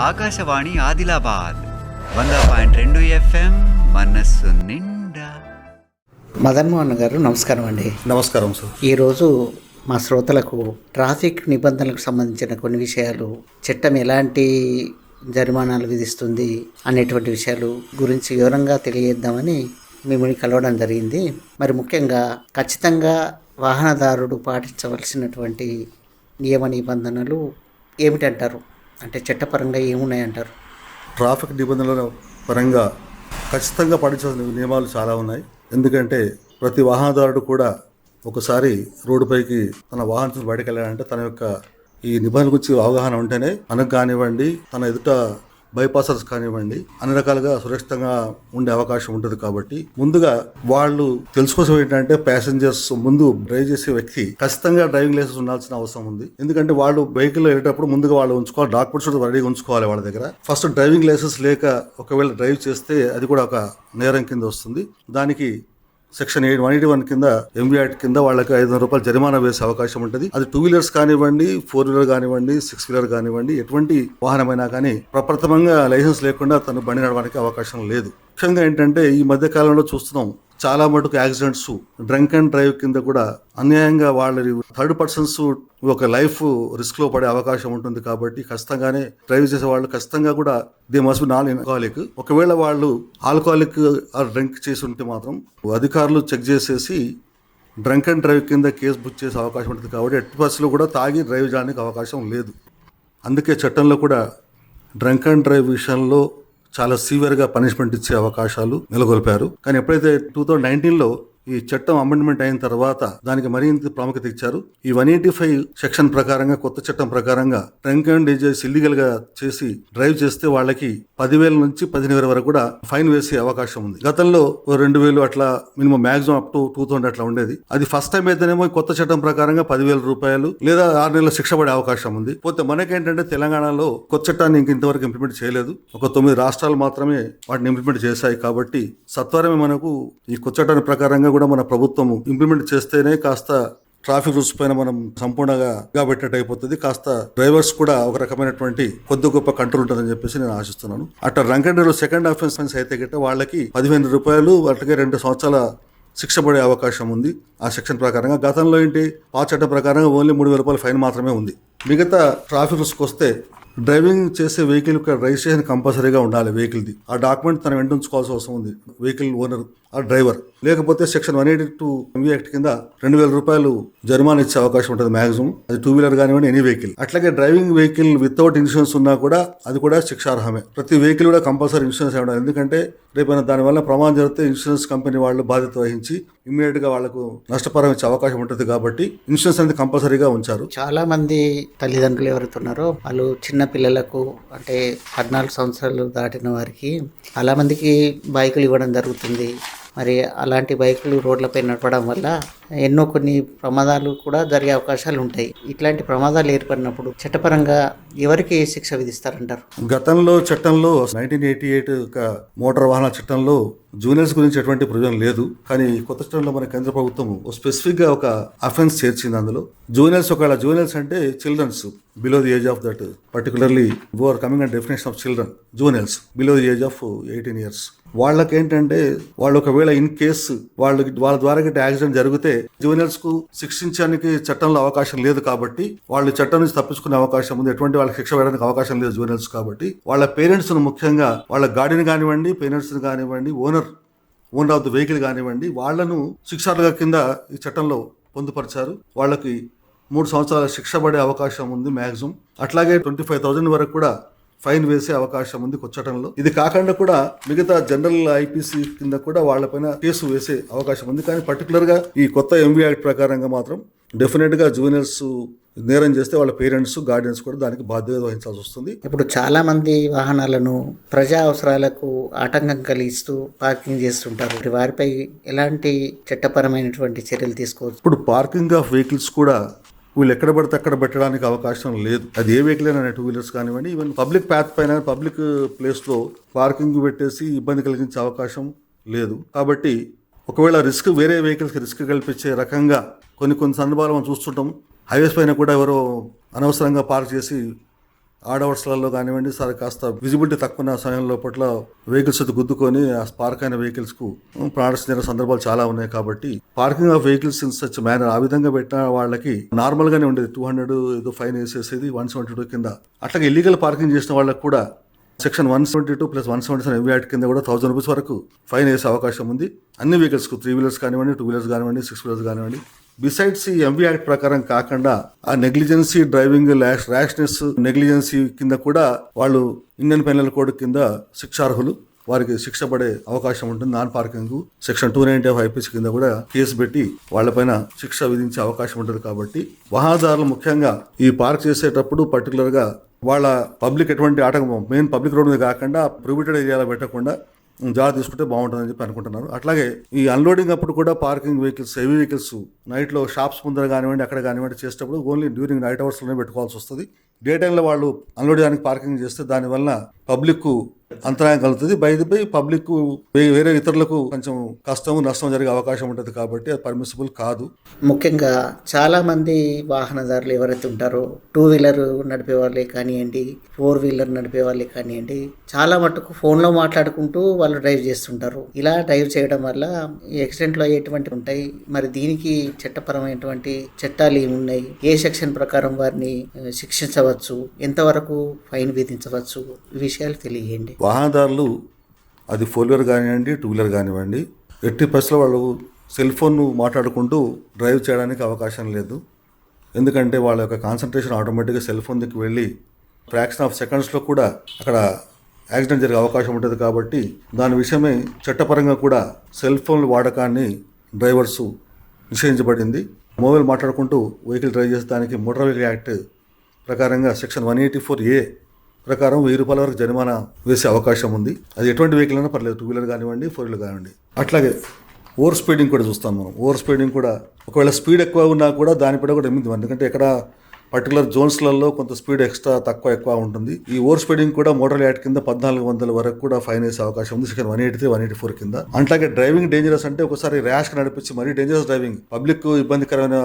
ఆకాశవాణి ఆదిలాబాద్ వంద పాయింట్ రెండు ఎఫ్ఎం మనస్సు నిండా. మదన్మోహన్ గారు నమస్కారం అండి. నమస్కారం సార్. ఈరోజు మా శ్రోతలకు ట్రాఫిక్ నిబంధనలకు సంబంధించిన కొన్ని విషయాలు చట్టం ఎలాంటి జరిమానాలు విధిస్తుంది అనేటువంటి విషయాలు గురించి వివరంగా తెలియజేద్దామని మిమ్మల్ని కలవడం జరిగింది. మరి ముఖ్యంగా ఖచ్చితంగా వాహనదారుడు పాటించవలసినటువంటి నియమ నిబంధనలు ఏమిటంటారు? అంటే చట్టపరంగా ఏమున్నాయంటారు? ట్రాఫిక్ నిబంధనల పరంగా ఖచ్చితంగా పాటించాల్సిన నియమాలు చాలా ఉన్నాయి. ఎందుకంటే ప్రతి వాహనదారుడు కూడా ఒకసారి రోడ్డుపైకి తన వాహనం బయటకు వెళ్ళాలంటే తన యొక్క ఈ నిబంధనల గురించి అవగాహన ఉంటేనే మనకు కానివ్వండి తన ఎదుట బైపాసర్స్ కానివ్వండి అన్ని రకాలుగా సురక్షితంగా ఉండే అవకాశం ఉంటుంది కాబట్టి ముందుగా వాళ్ళు తెలుసుకోసం ఏంటంటే ప్యాసింజర్స్ ముందు డ్రైవ్ చేసే వ్యక్తి ఖచ్చితంగా డ్రైవింగ్ లైసెన్స్ ఉండాల్సిన అవసరం ఉంది. ఎందుకంటే వాళ్ళు వెహికల్ వెళ్ళేటప్పుడు ముందుగా వాళ్ళు ఉంచుకోవాలి డాక్యుమెంట్స్ కూడా రెడీగా ఉంచుకోవాలి వాళ్ళ దగ్గర. ఫస్ట్ డ్రైవింగ్ లైసెన్స్ లేక ఒకవేళ డ్రైవ్ చేస్తే అది కూడా ఒక నేరం కింద వస్తుంది. దానికి section eight one eighty one కింద ఎంబీ యాక్ట్ కింద వాళ్ళకి ఐదు వందల రూపాయలు జరిమానా వేసే అవకాశం ఉంటుంది. అది టూ వీలర్స్ కానివ్వండి ఫోర్ వీలర్ కానివ్వండి సిక్స్ వీలర్ కానివ్వండి ఎటువంటి వాహనమైనా కానీ ప్రప్రథమంగా లైసెన్స్ లేకుండా తను బండి నడవడానికి అవకాశం లేదు. ముఖ్యంగా ఏంటంటే ఈ మధ్య కాలంలో చూస్తున్నాం చాలా మటుకు యాక్సిడెంట్స్ డ్రంక్ అండ్ డ్రైవ్ కింద కూడా అన్యాయంగా వాళ్ళని థర్డ్ పర్సన్స్ ఒక లైఫ్ రిస్క్లో పడే అవకాశం ఉంటుంది కాబట్టి ఖచ్చితంగానే డ్రైవ్ చేసే వాళ్ళు ఖచ్చితంగా కూడా they must be non alcoholic. ఒకవేళ వాళ్ళు ఆల్కహాలిక్ ఆర్ డ్రింక్ చేసి ఉంటే మాత్రం అధికారులు చెక్ చేసేసి డ్రంక్ అండ్ డ్రైవ్ కింద కేసు బుక్ చేసే అవకాశం ఉంటుంది కాబట్టి ఎట్టి బస్సులో కూడా తాగి డ్రైవ్ చేయడానికి అవకాశం లేదు. అందుకే చట్టంలో కూడా డ్రంక్ అండ్ డ్రైవ్ విషయంలో చాలా సివియర్గా పనిష్మెంట్ ఇచ్చే అవకాశాలు నెలకొల్పారు. కానీ ఎప్పుడైతే టూ థౌజండ్ నైన్టీన్లో ఈ చట్టం అమెండ్మెంట్ అయిన తర్వాత దానికి మరింత ప్రాముఖ్యత ఇచ్చారు. ఈ వన్ ఎయిటీ ఫైవ్ సెక్షన్ ప్రకారంగా కొత్త చట్టం ప్రకారంగా డ్రంక్ అండ్ డీజెస్ ఇల్లీగల్గా చేసి డ్రైవ్ చేస్తే వాళ్ళకి పదివేల నుంచి పదిహేను వేల వరకు కూడా ఫైన్ వేసే అవకాశం ఉంది. గతంలో రెండు వేలు అట్లా minimum maximum up to two thousand అట్లా ఉండేది. అది ఫస్ట్ టైం అయితేనేమో కొత్త చట్టం ప్రకారంగా పదివేల రూపాయలు లేదా ఆరు నెలల శిక్ష పడే అవకాశం ఉంది. పోతే మనకేంటంటే తెలంగాణలో కొత్త చట్టాన్ని ఇంక ఇంతవరకు ఇంప్లిమెంట్ చేయలేదు. ఒక తొమ్మిది రాష్ట్రాలు మాత్రమే వాటిని ఇంప్లిమెంట్ చేశాయి కాబట్టి సత్వరమే మనకు ఈ కొత్త చట్టాన్ని ప్రకారంగా కూడా మన ప్రభుత్వం ఇంప్లిమెంట్ చేస్తేనే కాస్త ట్రాఫిక్ రూల్స్ పైన మనం సంపూర్ణంగా పెట్టినట్టు అయిపోతుంది. కాస్త డ్రైవర్స్ కూడా ఒక రకమైనటువంటి కొద్ది గొప్ప కంట్రోల్ ఉంటుందని చెప్పేసి నేను ఆశిస్తున్నాను. అట్లా రంక్ సెకండ్ అఫెన్స్ అయితే గిట్ట వాళ్ళకి పదిహేను రూపాయలు అట్లాగే రెండు సంవత్సరాల శిక్ష పడే అవకాశం ఉంది. ఆ సెక్షన్ ప్రకారంగా గతంలో ఏంటి? ఆ చట్టం ప్రకారంగా ఓన్లీ మూడు వేల రూపాయల ఫైన్ మాత్రమే ఉంది. మిగతా ట్రాఫిక్ రూల్స్కి వస్తే డ్రైవింగ్ చేసే వెహికల్ యొక్క రిజిస్ట్రేషన్ కంపల్సరీగా ఉండాలి వెహికల్ది ఆ డాక్యుమెంట్ తన వెంట ఉంచుకోవాల్సిన అవసరం ఉంది. వెహికల్ ఓనర్ ఆ డ్రైవర్. లేకపోతే section one eighty two MV act కింద రెండు వేల రూపాయలు జరిమానా ఇచ్చే అవకాశం ఉంటుంది మాక్సిమం. అది టూ వీలర్ కానివ్వండి ఎనీ వెహికల్ అట్లాగే డ్రైవింగ్ వెహికల్ వితౌట్ ఇన్సూరెన్స్ ఉన్నా కూడా అది కూడా శిక్షార్హమే. ప్రతి వెహికల్ కూడా కంపల్సరీ ఇన్సూరెన్స్ అవ్వడం ఎందుకంటే రేపైనా దానివల్ల ప్రమాదం జరిగితే ఇన్సూరెన్స్ కంపెనీ వాళ్ళు బాధ్యత వహించి ఇమ్మీడియట్గా వాళ్ళకు నష్టపరం ఇచ్చే అవకాశం ఉంటుంది కాబట్టి ఇన్సూరెన్స్ అనేది కంపల్సరీగా ఉంచారు. చాలా మంది తల్లిదండ్రులు ఎవరైతే ఉన్నారో వాళ్ళు చిన్న పిల్లలకు అంటే పద్నాలుగు సంవత్సరాలు దాటిన వారికి చాలా మందికి బైకులు ఇవ్వడం జరుగుతుంది. మరి అలాంటి బైకులు రోడ్లపై నడపడం వల్ల ఎన్నో కొన్ని ప్రమాదాలు కూడా జరిగే అవకాశాలు ఉంటాయి. ఇట్లాంటి ప్రమాదాలు ఏర్పడినప్పుడు చట్టపరంగా ఎవరికి శిక్ష విధిస్తారంటారు? గతంలో చట్టంలో నైన్టీన్ ఎయిటీ ఎయిట్ మోటార్ వాహన చట్టంలో జూనియర్స్ గురించి ఎటువంటి ప్రయోజనం లేదు. కానీ కొత్త చట్టంలో మన కేంద్ర ప్రభుత్వం స్పెసిఫిక్గా ఒక అఫెన్స్ చేర్చింది అందులో. జూనియర్స్ ఒకవేళ జూనియర్స్ అంటే childrens below the age of that particularly are coming and definition of children juniors below the age of eighteen years వాళ్ళకి ఏంటంటే వాళ్ళు ఒకవేళ ఇన్ కేసు వాళ్ళకి వాళ్ళ ద్వారా గిట్ట యాక్సిడెంట్ జరిగితే జూనియర్స్కు శిక్షించడానికి చట్టంలో అవకాశం లేదు కాబట్టి వాళ్ళు చట్టం నుంచి తప్పించుకునే అవకాశం ఉంది. ఎటువంటి వాళ్ళకి శిక్ష వేయడానికి అవకాశం లేదు జూనియర్స్ కాబట్టి. వాళ్ళ పేరెంట్స్ ముఖ్యంగా వాళ్ళ గాడిని కానివ్వండి పేరెంట్స్ కానివ్వండి owner owner of the vehicle కానివ్వండి వాళ్ళను శిక్షార్థుల కింద ఈ చట్టంలో పొందుపరిచారు. వాళ్ళకి మూడు సంవత్సరాల శిక్ష పడే అవకాశం ఉంది మ్యాక్సిమం అట్లాగే ట్వంటీ ఫైవ్ థౌసండ్ వరకు కూడా ఫైన్ వేసే అవకాశం ఉంది కొత్త చట్టంలో ఇది కాకుండా కూడా మిగతా జనరల్ ఐపీసీ కింద కూడా వాళ్ళపైన కేసు వేసే అవకాశం ఉంది. కానీ పర్టికులర్గా ఈ కొత్త ఎంవీ యాక్ట్ ప్రకారంగా మాత్రం డెఫినెట్గా జూనియర్స్ నేరం చేస్తే వాళ్ళ పేరెంట్స్ గార్డియన్స్ కూడా దానికి బాధ్యత వహించాల్సి వస్తుంది. ఇప్పుడు చాలా మంది వాహనాలను ప్రజా అవసరాలకు ఆటంకం కలిగిస్తూ పార్కింగ్ చేస్తుంటారు. వారిపై ఎలాంటి చట్టపరమైనటువంటి చర్యలు తీసుకోవచ్చు? ఇప్పుడు పార్కింగ్ ఆఫ్ వెహికల్స్ కూడా వీళ్ళు ఎక్కడ పడితే అక్కడ పెట్టడానికి అవకాశం లేదు. అది ఏ వెహికల్ అయినా టూ వీలర్స్ కానివ్వండి ఈవెన్ పబ్లిక్ ప్యాత్ పైన పబ్లిక్ ప్లేస్లో పార్కింగ్ పెట్టేసి ఇబ్బంది కలిగించే అవకాశం లేదు. కాబట్టి ఒకవేళ రిస్క్ వేరే వెహికల్స్కి రిస్క్ కల్పించే రకంగా కొన్ని కొన్ని సందర్భాలు మనం చూస్తుంటాం. హైవేస్ పైన కూడా ఎవరో అనవసరంగా పార్క్ చేసి ఆడ్ అవర్స్లలో కానివ్వండి సార్ కాస్త విజిబిలిటీ తక్కువ ఉన్న సమయం లోపల వెహికల్స్ అది గుద్దుకొని ఆ స్పార్క్ అయిన వెహికల్స్కు ప్రాణాలు సందర్భాలు చాలా ఉన్నాయి కాబట్టి parking of vehicles in such manner ఆ విధంగా పెట్టిన వాళ్ళకి నార్మల్ గానే ఉండేది. టూ హండ్రెడ్ ఏదో ఫైన్ వేసేసేది వన్ సెవెంటీ టూ కింద. అట్లాగే ఇల్లీగల్ పార్కింగ్ చేసిన వాళ్ళకి కూడా section one seventy two plus one seventy seven MV కింద కూడా థౌసండ్ రూపీస్ వరకు ఫైన్ వేసే అవకాశం ఉంది. అన్ని వెహికల్స్కు త్రీ వీలర్స్ కానివ్వండి టూ వీలర్స్ కానివ్వండి సిక్స్ వీలర్స్ కానివ్వండి బిసైడ్స్ ఈ ఎంవీ యాక్ట్ ప్రకారం కాకుండా ఆ నెగ్లిజెన్సీ డ్రైవింగ్ ర్యాష్నెస్ నెగ్లిజెన్సీ కింద కూడా వాళ్ళు ఇండియన్ పెనల్ కోడ్ కింద శిక్షార్హులు. వారికి శిక్ష పడే అవకాశం ఉంటుంది. Non parking section two ninety five IPC కింద కూడా కేసు పెట్టి వాళ్ళపైన శిక్ష విధించే అవకాశం ఉంటుంది కాబట్టి వాహనదారులు ముఖ్యంగా ఈ పార్క్ చేసేటప్పుడు పర్టికులర్గా వాళ్ళ పబ్లిక్ ఎటువంటి ఆటంకం మెయిన్ పబ్లిక్ రోడ్ మీద కాకుండా ప్రొహిబిటెడ్ ఏరియాలో పెట్టకుండా జాగ్రత్త తీసుకుంటే బాగుంటుందని చెప్పి అనుకుంటున్నారు. అట్లాగే ఈ అన్లోడింగ్ అప్పుడు కూడా పార్కింగ్ వెహికల్స్ హెవీ వెహికల్స్ నైట్లో షాప్స్ ముందర కానివ్వండి అక్కడ కానివ్వండి చేసేటప్పుడు ఓన్లీ డ్యూరింగ్ నైట్ అవర్స్లోనే పెట్టుకోవాల్సి వస్తుంది. డే టైంలో వాళ్ళు అన్లోడ్ చేయడానికి పార్కింగ్ చేస్తే దానివల్ల పబ్లిక్ అంతరాయం కలుగుతుంది. బయటపై పబ్లిక్ వేరే ఇతరులకు కొంచెం కష్టం నష్టం జరిగే అవకాశం ఉంటుంది కాబట్టి అది పర్మిసిబుల్ కాదు. ముఖ్యంగా చాలా మంది వాహనదారులు ఎవరైతే ఉంటారో టూ వీలర్ నడిపే వాళ్ళే కానివ్వండి ఫోర్ వీలర్ నడిపే వాళ్ళే కానివ్వండి చాలా మటుకు ఫోన్లో మాట్లాడుకుంటూ వాళ్ళు డ్రైవ్ చేస్తుంటారు. ఇలా డ్రైవ్ చేయడం వల్ల యాక్సిడెంట్లు అయ్యేటువంటి ఉంటాయి. మరి దీనికి చట్టపరమైనటువంటి చట్టాలు ఏమున్నాయి? ఏ సెక్షన్ ప్రకారం వారిని శిక్షించవచ్చు? ఎంతవరకు ఫైన్ విధించవచ్చు? విషయాలు తెలియజేయండి. వాహనదారులు అది ఫోర్ వీలర్ కానివ్వండి టూ వీలర్ కానివ్వండి ఎట్టి పరిస్థితుల్లో వాళ్ళు సెల్ ఫోన్ మాట్లాడుకుంటూ డ్రైవ్ చేయడానికి అవకాశం లేదు. ఎందుకంటే వాళ్ళ యొక్క కాన్సన్ట్రేషన్ ఆటోమేటిక్గా సెల్ ఫోన్ దగ్గరికి వెళ్ళి ఫ్రాక్షన్ ఆఫ్ సెకండ్స్లో కూడా అక్కడ యాక్సిడెంట్ జరిగే అవకాశం ఉంటుంది కాబట్టి దాని విషయమే చట్టపరంగా కూడా సెల్ ఫోన్ వాడకాన్ని డ్రైవర్సు నిషేధించబడింది. మొబైల్ మాట్లాడుకుంటూ వెహికల్ డ్రైవ్ చేసేదానికి మోటార్ వెహికల్ యాక్ట్ ప్రకారంగా section one eighty four A ప్రకారం వెయ్యి రూపాయల వరకు జరిమానా వేసే అవకాశం ఉంది. అది ఎటువంటి వెహికల్ అయినా పర్లేదు టూ వీలర్ కానివ్వండి ఫోర్ వీలర్ కానివ్వండి. అట్లాగే ఓవర్ స్పీడింగ్ కూడా చూస్తాం మనం. ఓవర్ స్పీడింగ్ కూడా ఒకవేళ స్పీడ్ ఎక్కువ ఉన్నా కూడా దానిపై కూడా ఎమ్మిది ఎందుకంటే ఇక్కడ పర్టికులర్ జోన్స్లలో కొంత స్పీడ్ ఎక్స్ట్రా తక్కువ ఎక్కువ ఉంటుంది. ఈ ఓవర్ స్పీడింగ్ కూడా మోటార్ యాక్ట్ కింద పద్నాలుగు వందల వరకు కూడా ఫైన్ వేసే అవకాశం ఉంది. Section one eighty three one eighty four కింద. అట్లాగే డ్రైవింగ్ డేంజరస్ అంటే ఒకసారి ర్యాష్ నడిపించి మరీ డేంజరస్ డ్రైవింగ్ పబ్లిక్ ఇబ్బందికరమైన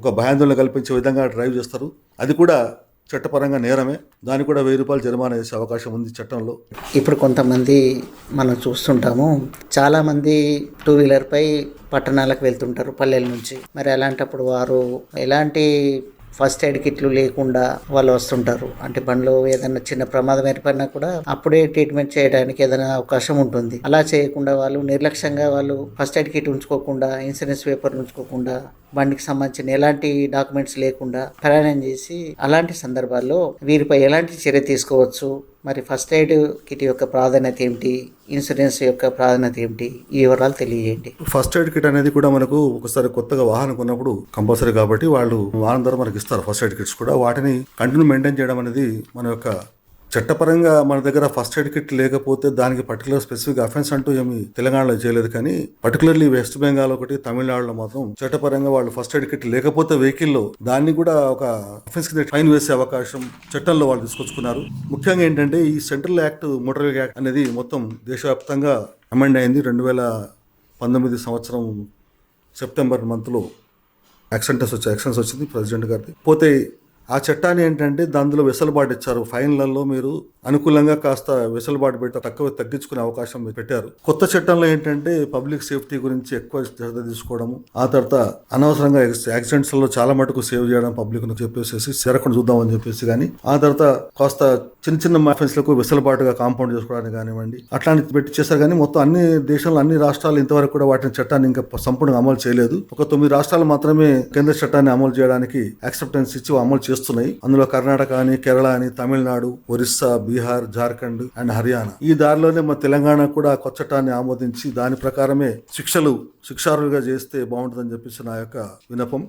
ఒక భయాందోళన కల్పించే విధంగా డ్రైవ్ చేస్తారు. అది కూడా చట్టపరంగా నేరమే. దానికి కూడా వెయ్యి రూపాయలు జరిమానా వేసే అవకాశం ఉంది చట్టంలో. ఇప్పుడు కొంతమంది మనం చూస్తుంటాము. చాలామంది టూ వీలర్పై పట్టణాలకు వెళ్తుంటారు పల్లెల నుంచి. మరి అలాంటప్పుడు వారు ఎలాంటి ఫస్ట్ ఎయిడ్ కిట్లు లేకుండా వాళ్ళు వస్తుంటారు? అంటే బండ్లో ఏదైనా చిన్న ప్రమాదం ఏర్పడినా కూడా అప్పుడే ట్రీట్మెంట్ చేయడానికి ఏదైనా అవకాశం ఉంటుంది. అలా చేయకుండా వాళ్ళు నిర్లక్ష్యంగా వాళ్ళు ఫస్ట్ ఎయిడ్ కిట్ ఉంచుకోకుండా ఇన్సూరెన్స్ పేపర్ ఉంచుకోకుండా బండికి సంబంధించిన ఎలాంటి డాక్యుమెంట్స్ లేకుండా ప్రయాణం చేసి అలాంటి సందర్భాల్లో వీరిపై ఎలాంటి చర్య తీసుకోవచ్చు? మరి ఫస్ట్ ఎయిడ్ కిట్ యొక్క ప్రాధాన్యత ఏమిటి? ఇన్సూరెన్స్ యొక్క ప్రాధాన్యత ఏమిటి? ఈ వివరాలు తెలియజేయండి. ఫస్ట్ ఎయిడ్ కిట్ అనేది కూడా మనకు ఒకసారి కొత్తగా వాహనం కొన్నప్పుడు కంపల్సరీ కాబట్టి వాళ్ళు వాహనం ద్వారా మనకి ఇస్తారు ఫస్ట్ ఎయిడ్ కిట్స్ కూడా. వాటిని కంటిన్యూ మెయింటైన్ చేయడం అనేది మన యొక్క చట్టపరంగా మన దగ్గర ఫస్ట్ ఎయిడ్ కిట్ లేకపోతే దానికి పర్టికులర్ స్పెసిఫిక్ అఫెన్స్ అంటూ ఏమి తెలంగాణలో చేయలేదు. కానీ పర్టికులర్లీ వెస్ట్ బెంగాల్ ఒకటి తమిళనాడులో మాత్రం చట్టపరంగా వాళ్ళు ఫస్ట్ ఎయిడ్ కిట్ లేకపోతే వెహికల్లో దాన్ని కూడా ఒక అఫెన్స్ కింద ఫైన్ వేసే అవకాశం చట్టంలో వాళ్ళు తీసుకొచ్చుకున్నారు. ముఖ్యంగా ఏంటంటే ఈ సెంట్రల్ యాక్ట్ మోటార్ యాక్ట్ అనేది మొత్తం దేశవ్యాప్తంగా అమెండ్ అయింది. రెండు వేల పంతొమ్మిది సంవత్సరం సెప్టెంబర్ మంత్లో యాక్సెంటస్ వచ్చి యాక్సెన్స్ వచ్చింది ప్రెసిడెంట్ గారిది. పోతే ఆ చట్టాన్ని ఏంటంటే దానిలో వెసులుబాటు ఇచ్చారు. ఫైన్లలో మీరు అనుకూలంగా కాస్త వెసులుబాటు పెట్టి తక్కువ తగ్గించుకునే అవకాశం పెట్టారు. కొత్త చట్టంలో ఏంటంటే పబ్లిక్ సేఫ్టీ గురించి ఎక్కువ శ్రద్ధ తీసుకోవడము ఆ తర్వాత అనవసరంగా యాక్సిడెంట్స్లో చాలా మటుకు సేవ్ చేయడం పబ్లిక్ను చెప్పేసి చేరకుండా చూద్దామని చెప్పేసి కానీ ఆ తర్వాత కాస్త చిన్న చిన్న మాఫెన్స్లకు వెసులుబాటుగా కాంపౌండ్ చేసుకోవడానికి కానివ్వండి అట్లాంటి పెట్టి చేశారు కానీ మొత్తం అన్ని దేశంలో అన్ని రాష్ట్రాలు ఇంతవరకు కూడా వాటిని చట్టాన్ని ఇంకా సంపూర్ణంగా అమలు చేయలేదు. ఒక తొమ్మిది రాష్ట్రాలు మాత్రమే కేంద్ర చట్టాన్ని అమలు చేయడానికి యాక్సెప్టెన్స్ ఇచ్చి అమలు చేస్తున్నాయి అందులో కర్ణాటక అని కేరళ అని తమిళనాడు ఒరిస్సా బీహార్ జార్ఖండ్ అండ్ హర్యానా. ఈ దారిలోనే మన తెలంగాణ కూడా కొత్త చట్టాన్ని ఆమోదించి దాని ప్రకారమే శిక్షలు శిక్షార్హులుగా చేస్తే బాగుంటుందని చెప్పేసి నా యొక్క వినపం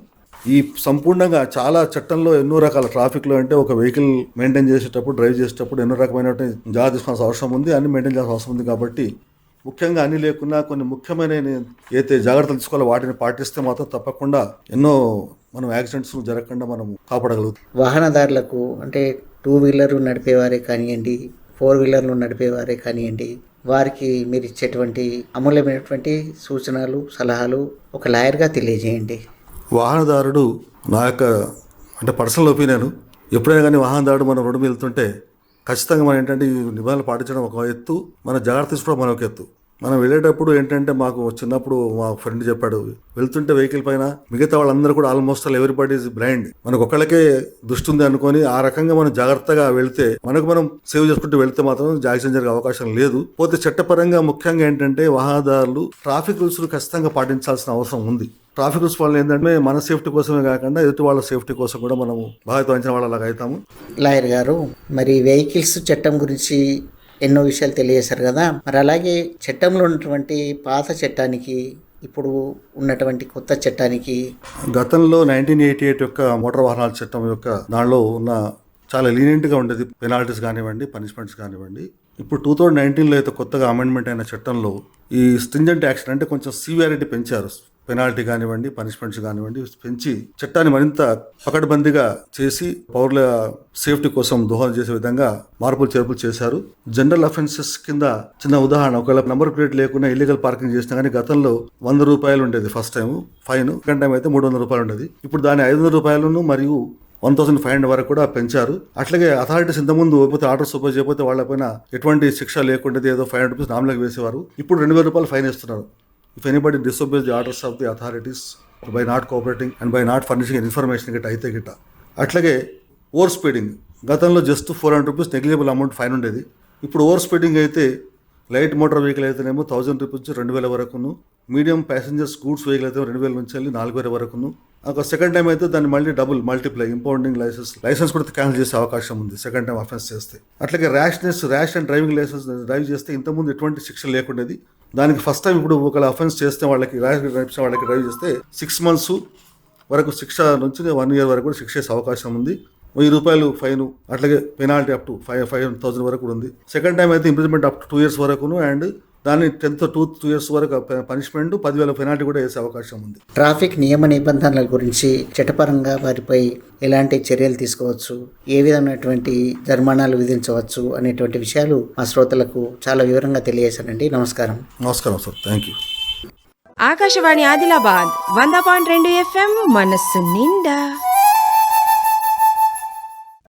ఈ సంపూర్ణంగా చాలా చట్టంలో ఎన్నో రకాల ట్రాఫిక్లో అంటే ఒక వెహికల్ మెయింటైన్ చేసేటప్పుడు డ్రైవ్ చేసేటప్పుడు ఎన్నో రకమైన జాగ్రత్త తీసుకోవాల్సిన అవసరం ఉంది. అన్ని మెయింటైన్ చేయాల్సిన అవసరం ఉంది కాబట్టి ముఖ్యంగా అన్ని లేకున్నా కొన్ని ముఖ్యమైన ఏదైతే జాగ్రత్తలు తీసుకోవాలో వాటిని పాటిస్తే మాత్రం తప్పకుండా ఎన్నో మనం యాక్సిడెంట్స్ జరగకుండా మనం కాపాడగలుగుతాం. వాహనదారులకు అంటే టూ వీలర్ నడిపేవారే కానివ్వండి ఫోర్ వీలర్లు నడిపేవారే కానివ్వండి వారికి మీరు ఇచ్చేటువంటి అమూల్యమైనటువంటి సూచనలు సలహాలు ఒక లాయర్గా తెలియజేయండి. వాహనదారుడు నా యొక్క అంటే పర్సనల్ ఒపీనియన్ ఎప్పుడైనా కానీ వాహనదారుడు మనం రోడ్డు మీద వెళ్తుంటే ఖచ్చితంగా మనం ఏంటంటే ఈ నిబంధనలు పాటించడం ఒక ఎత్తు మన జాగ్రత్త తీసుకోవడం మరొక ఎత్తు. మనం వెళ్ళేటప్పుడు ఏంటంటే మాకు చిన్నప్పుడు మా ఫ్రెండ్ చెప్పాడు వెళ్తుంటే వెహికల్ పైన మిగతా వాళ్ళందరూ కూడా almost all everybody is blind మనకు ఒకళ్ళకే దృష్టి ఉంది అనుకొని ఆ రకంగా మనం జాగ్రత్తగా వెళ్తే మనకు మనం సేవ్ చేసుకుంటూ వెళ్తే మాత్రం యాక్సిడెంట్ జరిగే అవకాశం లేదు. పోతే చట్టపరంగా ముఖ్యంగా ఏంటంటే వాహనదారులు ట్రాఫిక్ రూల్స్ ఖచ్చితంగా పాటించాల్సిన అవసరం ఉంది. ట్రాఫిక్ రూల్స్ వల్ల ఏంటంటే మన సేఫ్టీ కోసమే కాకుండా ఎదుటి వాళ్ళ సేఫ్టీ కోసం కూడా మనము బాధ్యత వహించిన వాళ్ళలాగా అవుతాము. లాయర్ గారు మరి వెహికల్స్ చట్టం గురించి ఎన్నో విషయాలు తెలియజేశారు కదా. మరి అలాగే చట్టంలో ఉన్నటువంటి పాత చట్టానికి ఇప్పుడు ఉన్నటువంటి కొత్త చట్టానికి గతంలో నైన్టీన్ ఎయిటీ ఎయిట్ యొక్క మోటార్ వాహనాల చట్టం యొక్క దానిలో ఉన్న చాలా lenient గా ఉండేది పెనాల్టీస్ కానివ్వండి పనిష్మెంట్స్ కానివ్వండి. ఇప్పుడు టూ థౌజండ్ నైన్టీన్లో అయితే కొత్తగా అమెండ్మెంట్ అయిన చట్టంలో ఈ స్ట్రింజెంట్ యాక్షన్ అంటే కొంచెం సివియారిటీ పెంచారు. పెనాల్టీ కానివ్వండి పనిష్మెంట్స్ కానివ్వండి పెంచి చట్టాన్ని మరింత పకడ్బందీగా చేసి పౌరుల సేఫ్టీ కోసం దోహదం చేసే విధంగా మార్పులు చేర్పులు చేశారు. జనరల్ అఫెన్సెస్ కింద చిన్న ఉదాహరణ ఒకవేళ నంబర్ ప్లేట్ లేకుండా ఇల్లీగల్ పార్కింగ్ చేసినా కానీ గతంలో వంద రూపాయలు ఉండేది first time fine second time అయితే మూడు వందల రూపాయలు ఉండేది. ఇప్పుడు దాని ఐదు వందల రూపాయలను మరియు వన్ థౌసండ్ ఫైవ్ హండ్రెడ్ వరకు కూడా పెంచారు. అట్లాగే అథారిటీస్ ఇంతకుముందు పోతే ఆర్డర్ సూపర్ చేయకపోతే వాళ్ళపైన ఎటువంటి శిక్ష లేకుండా ఏదో ఫైవ్ హండ్రెడ్ రూపీస్ నామలకు వేసేవారు. ఇప్పుడు రెండు వేల రూపాయలు ఫైన్ ఇస్తున్నారు. If anybody disobeys the orders of the authorities by not cooperating and by not furnishing information గిట్ట అయితే గిట్ట అట్లాగే ఓవర్ స్పీడింగ్ గతంలో just four hundred rupees negligible amount fine ఉండేది. ఇప్పుడు ఓవర్ స్పీడింగ్ అయితే లైట్ మోటార్ వెహికల్ అయితేనేమో థౌసండ్ రూపీస్ రెండు వేల వరకును మీడియం ప్యాసింజర్స్ గూడ్స్ వెహికల్ అయితే రెండు వేల నుంచి వెళ్ళి నాలుగు వేల వరకును. ఒక సెకండ్ టైం అయితే దాన్ని మళ్ళీ double multiply impounding licence licence కూడా క్యాన్సిల్ చేసే అవకాశం ఉంది సెకండ్ టైం అఫెన్స్ చేస్తే. అట్లాగే rashness rash and driving licence drive చేస్తే ఇంతకుముందు ఎటువంటి శిక్ష లేకుండేది. దానికి ఫస్ట్ టైం ఇప్పుడు ఒకవేళ అఫెన్స్ చేస్తే వాళ్ళకి ర్యాష్ డ్రైవ్ వాళ్ళకి డ్రైవ్ చేస్తే సిక్స్ మంత్స్ వరకు శిక్ష నుంచి వన్ ఇయర్ వరకు కూడా శిక్ష చేసే అవకాశం ఉంది. వెయ్యి రూపాయలు ఫైన్ అట్లాగే penalty up to five five thousand వరకు కూడా ఉంది. సెకండ్ టైం అయితే imprisonment up to two years వరకును అండ్ దాన్ని టెన్త్ టూ టూ ఇయర్స్ వరకు పనిష్మెంట్ పదివేల పెనాల్టీ కూడా వేసే అవకాశం ఉంది. ట్రాఫిక్ నియమ నిబంధనల గురించి చట్టపరంగా వారిపై ఎలాంటి చర్యలు తీసుకోవచ్చు ఏ విధమైనటువంటి జరిమానాలు విధించవచ్చు అనేటువంటి విషయాలు మా శ్రోతలకు చాలా వివరంగా తెలియజేశారండి నమస్కారం. నమస్కారం sir. Thank you. Akashvani Adilabad వంద పాయింట్ రెండు ఎఫ్ఎం మనస్సు నిండా.